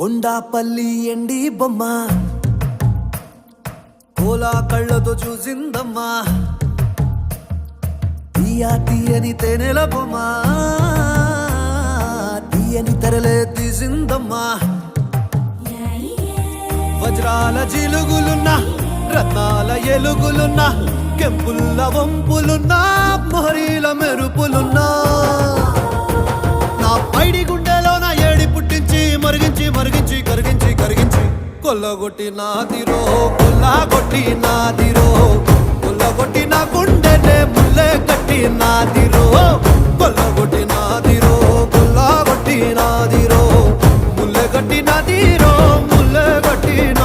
కొండాపల్లి ఎండి బొమ్మ. కోలా కళ్ళతో చూసిందమ్మా. తీయా తీయని తేనెల బొమ్మ. తీయని తెరలే తీసిందమ్మా. వజ్రాల జిలుగులున్నా రత్నాల ఎలుగులున్నా కెంపుల్ల వంపులున్నా మొహరీల మెరుపులున్నా కరిగించి కరిగించి. కొల్లగొట్టి నాదిరో కొల్లగొట్టి నాదిరో కొల్లగొట్టి నా గుండెనే ముల్లే కట్టి నాదిరో కొల్లగొట్టి నాదిరో కొల్లగొట్టి నాదిరో ముల్లె కట్టి నాదిరో ముల్లె కట్టి నాదిరో